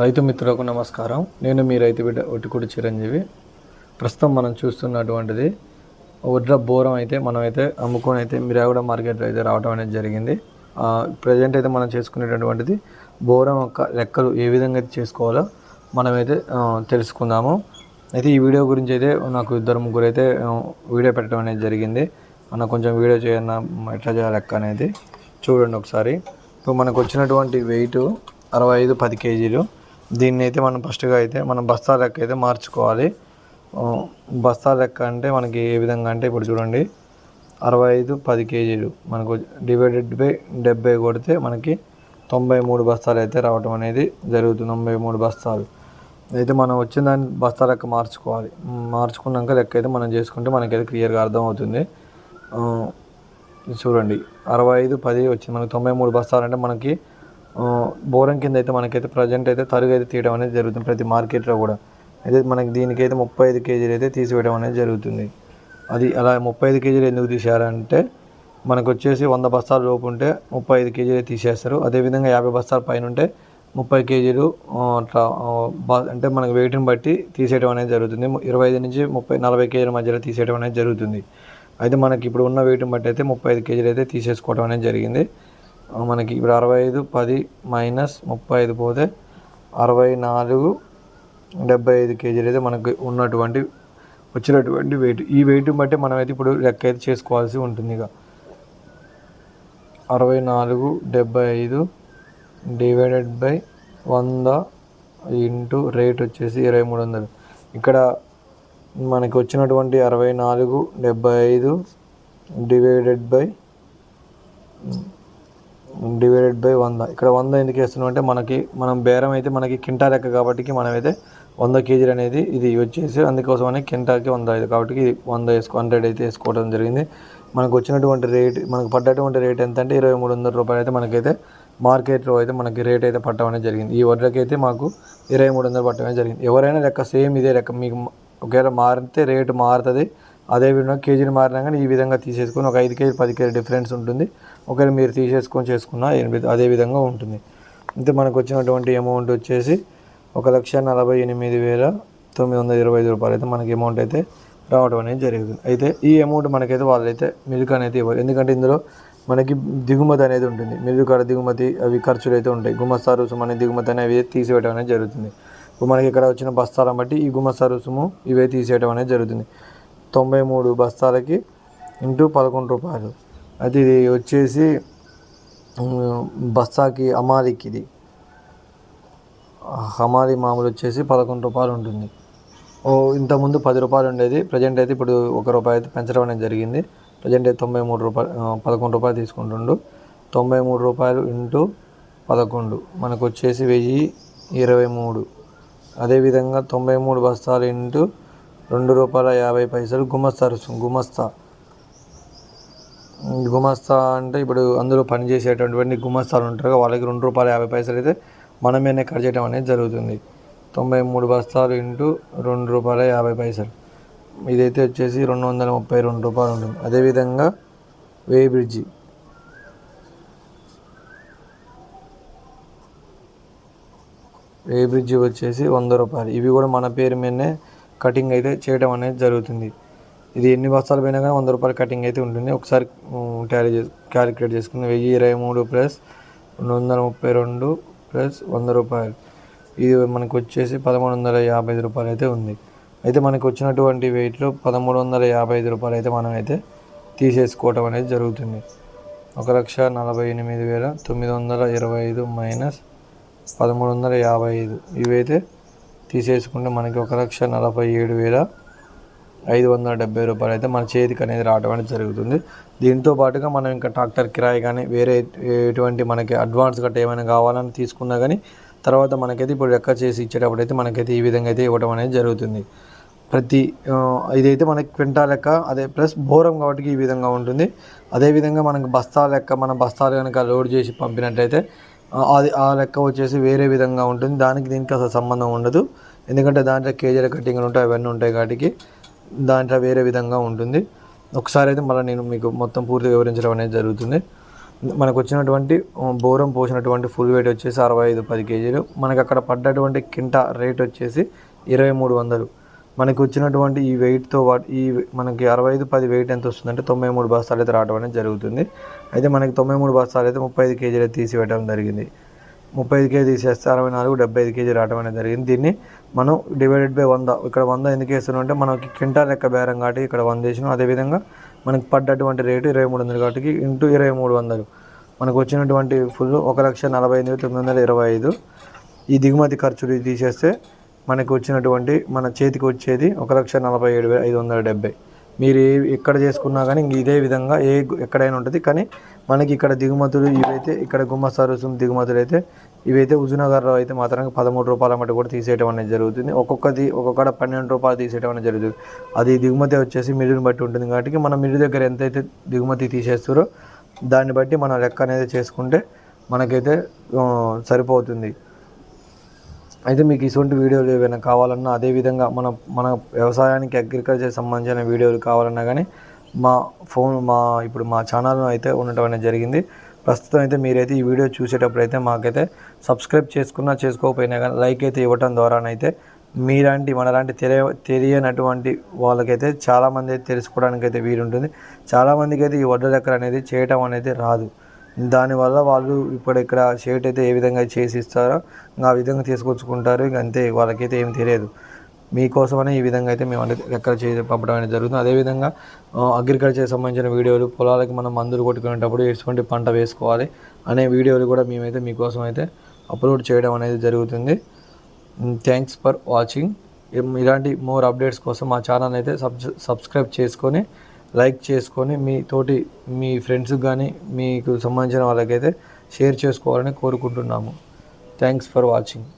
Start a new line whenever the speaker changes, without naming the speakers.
రైతు మిత్రులకు నమస్కారం. నేను మీ రైతు బిడ్డ ఒట్టికుడి చిరంజీవి. ప్రస్తుతం మనం చూస్తున్నటువంటిది వడ్ల బోరం అయితే మనం అయితే అమ్ముకొని అయితే మిరాగూడ మార్కెట్లో అయితే రావడం అనేది జరిగింది. ప్రజెంట్ అయితే మనం చేసుకునేటటువంటిది బోరం యొక్క లెక్కలు ఏ విధంగా అయితే చేసుకోవాలో మనమైతే తెలుసుకుందాము. అయితే ఈ వీడియో గురించి అయితే నాకు ఇద్దరు ముగ్గురు అయితే వీడియో పెట్టడం అనేది జరిగింది. మన కొంచెం వీడియో చేయన్న ఎట్లా చేయాలి లెక్క అనేది చూడండి ఒకసారి. ఇప్పుడు మనకు వచ్చినటువంటి వెయిట్ అరవై ఐదు పది కేజీలు. దీన్ని అయితే మనం ఫస్ట్గా అయితే మనం బస్తా లెక్క అయితే మార్చుకోవాలి. బస్తా లెక్క అంటే మనకి ఏ విధంగా అంటే ఇప్పుడు చూడండి. అరవై ఐదు పది కేజీలు మనకు డివైడెడ్ బై డెబ్బై కొడితే మనకి తొంభై మూడు బస్తాలు అయితే రావటం అనేది జరుగుతుంది. తొంభై మూడు బస్తాలు. అయితే మనం వచ్చిన దాన్ని బస్తా లెక్క మార్చుకోవాలి. మార్చుకున్నాక లెక్క అయితే మనం చేసుకుంటే మనకైతే క్లియర్గా అర్థమవుతుంది. చూడండి. అరవై ఐదు పది వచ్చింది. మనకి తొంభై మూడు బస్తాలు అంటే మనకి బోరం కింద అయితే మనకైతే ప్రజెంట్ అయితే తరుగు అయితే తీయడం అనేది జరుగుతుంది. ప్రతి మార్కెట్లో కూడా. అయితే మనకి దీనికైతే ముప్పై ఐదు కేజీలు అయితే తీసివేయడం అనేది జరుగుతుంది. అది అలా ముప్పై ఐదు కేజీలు ఎందుకు తీసారంటే మనకు వచ్చేసి వంద బస్తాల లోపు ఉంటే ముప్పై ఐదు కేజీలు తీసేస్తారు. అదేవిధంగా యాభై బస్తాల పైన ఉంటే ముప్పై కేజీలు అంటే మనకు వెయిట్ని బట్టి తీసేయడం అనేది జరుగుతుంది. ఇరవై ఐదు నుంచి ముప్పై నలభై కేజీల మధ్యలో తీసేయడం అనేది జరుగుతుంది. అయితే మనకి ఇప్పుడు ఉన్న వెయిట్ని బట్టి అయితే ముప్పై ఐదు కేజీలు అయితే తీసేసుకోవడం అనేది జరిగింది. మనకి ఇప్పుడు అరవై ఐదు పది మైనస్ ముప్పై ఐదు పోతే అరవై నాలుగు డెబ్బై ఐదు కేజీలు అయితే మనకు ఉన్నటువంటి వచ్చినటువంటి వెయిట్ ఈ వెయిట్ బట్టి మనమైతే ఇప్పుడు లెక్క అయితే చేసుకోవాల్సి ఉంటుంది ఇక. అరవై నాలుగు డెబ్బై ఐదు డివైడెడ్ బై వంద ఇంటూ రేట్ వచ్చేసి ఇరవై మూడు వందలు ఇక్కడ మనకి వచ్చినటువంటి అరవై నాలుగు డెబ్బై ఐదు డివైడెడ్ బై డివైడెడ్ బై వంద. ఇక్కడ వంద ఎందుకు వేస్తున్నాం అంటే మనకి మనం బేరం అయితే మనకి కింటా లెక్క కాబట్టి మనమైతే వంద కేజీలు అనేది ఇది వచ్చేసి అందుకోసమని కింటాకి వంద ఇది కాబట్టి ఇది వంద వేసుకో హండ్రెడ్ అయితే వేసుకోవడం జరిగింది. మనకు వచ్చినటువంటి రేట్ మనకు పడ్డటువంటి రేట్ ఎంత అంటే ఇరవై మూడు వందల రూపాయలు అయితే మనకైతే మార్కెట్లో అయితే మనకి రేట్ అయితే పట్టడం అనేది జరిగింది. ఈ వడ్లకి అయితే మాకు ఇరవై మూడు వందలు పట్టడం జరిగింది. ఎవరైనా లెక్క సేమ్ ఇదే లెక్క మీకు ఒకవేళ మారితే రేటు మారుతుంది. అదే విధంగా కేజీని మారినా కానీ ఈ విధంగా తీసేసుకొని ఒక ఐదు కేజీ పది కేజీ డిఫరెన్స్ ఉంటుంది. ఒకవేళ మీరు తీసేసుకొని చేసుకున్నా ఎనిమిది అదే విధంగా ఉంటుంది. అయితే మనకు వచ్చినటువంటి అమౌంట్ వచ్చేసి ఒక లక్ష నలభై ఎనిమిది వేల తొమ్మిది వందల ఇరవై ఐదు రూపాయలు అయితే మనకి అమౌంట్ అయితే రావడం అనేది జరుగుతుంది అయితే ఈ అమౌంట్ మనకైతే వాళ్ళైతే మిల్క్ అనేది ఇవ్వరు. ఎందుకంటే ఇందులో మనకి దిగుమతి అనేది ఉంటుంది. మిల్క్ కాడ దిగుమతి అవి ఖర్చులు అయితే ఉంటాయి. గుమస్తా రుసుము అనే దిగుమతి అనేవి తీసివేయడం అనేది జరుగుతుంది. ఇప్పుడు మనకి ఇక్కడ వచ్చిన బస్తాలను బట్టి ఈ గుమస్తా రుసుము ఇవే తీసేయడం అనేది జరుగుతుంది. తొంభై మూడు బస్తాలకి ఇంటూ పదకొండు రూపాయలు. అది ఇది వచ్చేసి బస్తాకి అమాలికి ఇది. హమాలి మామూలు వచ్చేసి పదకొండు రూపాయలు ఉంటుంది. ఓ ఇంతకుముందు పది రూపాయలు ఉండేది. ప్రజెంట్ అయితే ఇప్పుడు ఒక రూపాయి అయితే పెంచడం అనేది జరిగింది. ప్రజెంట్ అయితే తొంభై మూడు రూపాయలు పదకొండు రూపాయలు తీసుకుంటుండు. తొంభై మూడు రూపాయలు ఇంటూ పదకొండు. మనకు వచ్చేసి వెయ్యి ఇరవై మూడు. అదేవిధంగా తొంభై మూడు బస్తాలు ఇంటూ రెండు రూపాయల యాభై పైసలు గుమస్తా రుసుము గుమస్తా. గుమస్తా అంటే ఇప్పుడు అందులో పనిచేసేటటువంటి గుమస్తాలు ఉంటారు వాళ్ళకి రెండు రూపాయల యాభై పైసలు అయితే మనమేనే కట్ చేయడం అనేది జరుగుతుంది. తొంభై మూడు బస్తాలు ఇంటూ రెండు రూపాయల యాభై పైసలు. ఇదైతే వచ్చేసి రెండు వందల ముప్పై రెండు రూపాయలు ఉంటుంది. అదేవిధంగా వే బ్రిడ్జి. వే బ్రిడ్జి వచ్చేసి వంద రూపాయలు. ఇవి కూడా మన పేరు మీదనే కటింగ్ అయితే చేయడం అనేది జరుగుతుంది. ఇది ఎన్ని బస్తాలు పోయినా కానీ వంద రూపాయల కటింగ్ అయితే ఉంటుంది. ఒకసారి టాలీ చేసు క్యాలిక్యులేట్ చేసుకుని వెయ్యి ఇరవై మూడు ప్లస్ రెండు వందల ముప్పై రెండు ప్లస్ వంద రూపాయలు. ఇది మనకు వచ్చేసి పదమూడు వందల యాభై ఐదు రూపాయలు అయితే ఉంది. అయితే మనకు వచ్చినటువంటి వెయిట్లో పదమూడు వందల యాభై ఐదు రూపాయలు అయితే మనం అయితే తీసేసుకోవటం అనేది జరుగుతుంది. ఒక లక్ష నలభై ఎనిమిది వేల తొమ్మిది వందల ఇరవై ఐదు మైనస్ పదమూడు వందల యాభై ఐదు. ఇవైతే తీసేసుకుంటే మనకి ఒక లక్ష నలభై ఏడు వేల ఐదు వందల డెబ్బై రూపాయలు అయితే మన చేతికి అనేది రావడం అనేది జరుగుతుంది. దీంతో పాటుగా మనం ఇంకా ట్రాక్టర్ కిరాయి కానీ వేరే ఎటువంటి మనకి అడ్వాన్స్ గట్రా ఏమైనా కావాలని తీసుకున్నా కానీ తర్వాత మనకైతే ఇప్పుడు లెక్క చేసి ఇచ్చేటప్పుడు అయితే మనకైతే ఈ విధంగా అయితే ఇవ్వడం అనేది జరుగుతుంది. ప్రతి ఇదైతే మనకి క్వింటా లెక్క అదే ప్లస్ బోరం కాబట్టి ఈ విధంగా ఉంటుంది. అదేవిధంగా మనకి బస్తా లెక్క మన బస్తాలు కనుక లోడ్ చేసి పంపినట్టయితే అది ఆ లెక్క వచ్చేసి వేరే విధంగా ఉంటుంది. దానికి దీనికి అసలు సంబంధం ఉండదు. ఎందుకంటే దాంట్లో కేజీల కట్టింగ్లు ఉంటాయి అవన్నీ ఉంటాయి కాబట్టి దాంట్లో వేరే విధంగా ఉంటుంది. ఒకసారి అయితే మళ్ళీ నేను మీకు మొత్తం పూర్తిగా వివరించడం అనేది జరుగుతుంది. మనకు వచ్చినటువంటి బోరం పోసినటువంటి ఫుల్ వెయిట్ వచ్చేసి అరవై ఐదు పది కేజీలు. మనకి అక్కడ పడ్డటువంటి కింట రేట్ వచ్చేసి ఇరవై మూడు వందలు. మనకి వచ్చినటువంటి ఈ వెయిట్తో ఈ మనకి అరవై ఐదు పది వెయిట్ ఎంత వస్తుందంటే తొంభై మూడు బస్తాలు అయితే రావడం అనేది జరుగుతుంది. అయితే మనకి తొంభై మూడు బస్తాలు అయితే ముప్పై ఐదు కేజీలు తీసివేయడం జరిగింది. ముప్పై ఐదు కేజీ తీసేస్తే అరవై నాలుగు డెబ్బై ఐదు కేజీ రావడం అనేది జరిగింది. దీన్ని మనం డివైడెడ్ బై వంద ఇక్కడ వంద ఎందుకు వేస్తున్నాం అంటే మనకి క్వింటాల్ లెక్క బేరం కాబట్టి ఇక్కడ వంద వేసినాం. అదేవిధంగా మనకి పడ్డటువంటి రేటు ఇరవై మూడు వందలు కాబట్టి ఇంటూ ఇరవై మూడు వందలు. మనకు వచ్చినటువంటి ఫుల్ ఒక లక్ష నలభై ఎనిమిది తొమ్మిది వందల ఇరవై ఐదు. ఈ దిగుమతి ఖర్చులు తీసేస్తే మనకు వచ్చినటువంటి మన చేతికి వచ్చేది ఒక లక్ష నలభై ఏడు వేల ఐదు వందల డెబ్బై. మీరు ఏ ఎక్కడ చేసుకున్నా కానీ ఇంక ఇదే విధంగా ఏ ఎక్కడైనా ఉంటుంది. కానీ మనకి ఇక్కడ దిగుమతులు ఇవైతే ఇక్కడ గుమ్మ రుసుము దిగుమతులు అయితే ఇవైతే హుజునగర్లో అయితే మాత్రం పదమూడు రూపాయల మట్టి కూడా తీసేయడం అనేది జరుగుతుంది. ఒక్కొక్కది ఒక్కొక్కడ పన్నెండు రూపాయలు తీసేయడం అనేది జరుగుతుంది. అది దిగుమతి వచ్చేసి మిల్లుని బట్టి ఉంటుంది. కాబట్టి మన మిల్లు దగ్గర ఎంతైతే దిగుమతి తీసేస్తారో దాన్ని బట్టి మనం లెక్క అనేది చేసుకుంటే మనకైతే సరిపోతుంది. అయితే మీకు ఇటువంటి వీడియోలు ఏమైనా కావాలన్నా అదేవిధంగా మన మన వ్యవసాయానికి అగ్రికల్చర్ సంబంధించిన వీడియోలు కావాలన్నా కానీ మా ఫోన్ మా ఇప్పుడు మా ఛానల్ అయితే ఉండటం అనేది జరిగింది. ప్రస్తుతం అయితే మీరైతే ఈ వీడియో చూసేటప్పుడు అయితే మాకైతే సబ్స్క్రైబ్ చేసుకున్నా చేసుకోకపోయినా కానీ లైక్ అయితే ఇవ్వటం ద్వారానైతే మీలాంటి మనలాంటి తెలియ తెలియనటువంటి వాళ్ళకైతే చాలామంది అయితే తెలుసుకోవడానికి అయితే వీలుంటుంది. చాలామందికి అయితే ఈ వడ్ల లెక్కలు అనేది చేయటం అనేది రాదు. దానివల్ల వాళ్ళు ఇప్పుడు ఇక్కడ షేట్ అయితే ఏ విధంగా చేసి ఇస్తారో ఇంకా ఆ విధంగా తీసుకొచ్చుకుంటారు. ఇంక అంతే వాళ్ళకైతే ఏం తెలియదు. మీకోసమనే ఈ విధంగా అయితే మేము అంటే లెక్కలు చేసి పంపడం అనేది జరుగుతుంది. అదేవిధంగా అగ్రికల్చర్ సంబంధించిన వీడియోలు పొలాలకి మనం మందులు కొట్టుకునేటప్పుడు ఎటువంటి పంట వేసుకోవాలి అనే వీడియోలు కూడా మేమైతే మీకోసం అయితే అప్లోడ్ చేయడం అనేది జరుగుతుంది. Thanks for watching. ఇలాంటి మోర్ అప్డేట్స్ కోసం మా ఛానల్ అయితే సబ్ సబ్స్క్రైబ్ చేసుకొని లైక్ చేసుకొని మీ తోటి మీ ఫ్రెండ్స్కి కానీ మీకు సంబంధించిన వాళ్ళకైతే షేర్ చేసుకోవాలని కోరుకుంటున్నాము. Thanks for watching.